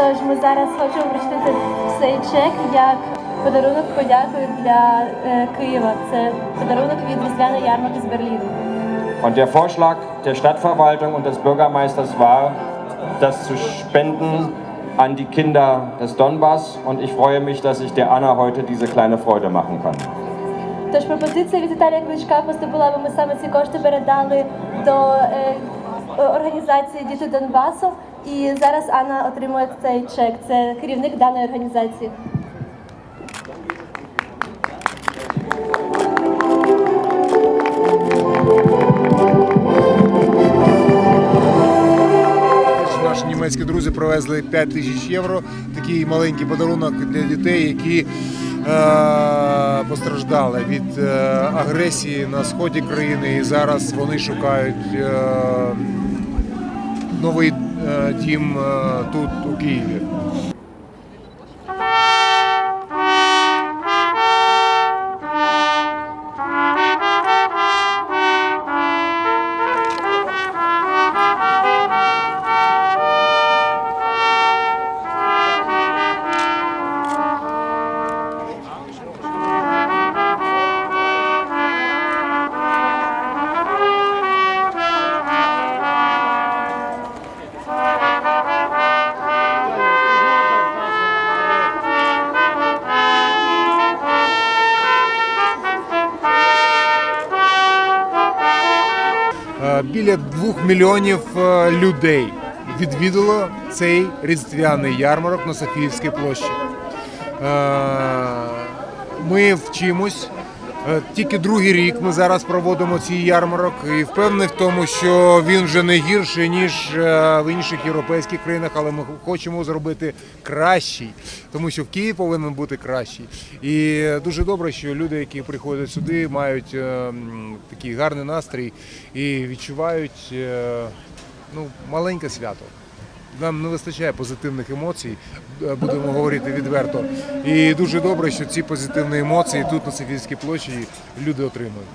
Тож ми зараз хочемо вручити цей чек як подарунок подяки для е, Києва. Це подарунок від різдвяної ярмарки з Берліну. Und der Vorschlag der Stadtverwaltung und des Bürgermeisters war, das zu spenden an die Kinder des Donbass. Und ich freue mich, dass ich der Anna heute diese kleine Freude machen kann. Тож пропозиція від Віталія Кличка поступила, аби ми саме ці кошти передали до е, е, організації Діти Донбасу. І зараз Анна отримує цей чек. Це керівник даної організації. Наші німецькі друзі привезли 5 тисяч євро. Такий маленький подарунок для дітей, які е, постраждали від е, агресії на сході країни. І зараз вони шукають е, новий дім е, тут, у Києві. Біля двох мільйонів е, людей відвідало цей різдвяний ярмарок на Софіївській площі. Е, Ми вчимось. Е, Тільки другий рік ми зараз проводимо цей ярмарок і впевнений в тому, що він вже не гірший ніж е, в інших європейських країнах, але ми хочемо зробити кращий, тому що в Києві повинен бути кращий. І дуже добре, що люди, які приходять сюди, мають е, такий гарний настрій і відчувають ну, маленьке свято. Нам не вистачає позитивних емоцій, е, будемо говорити відверто. І дуже добре, що ці позитивні емоції тут на Софійській площі люди отримують.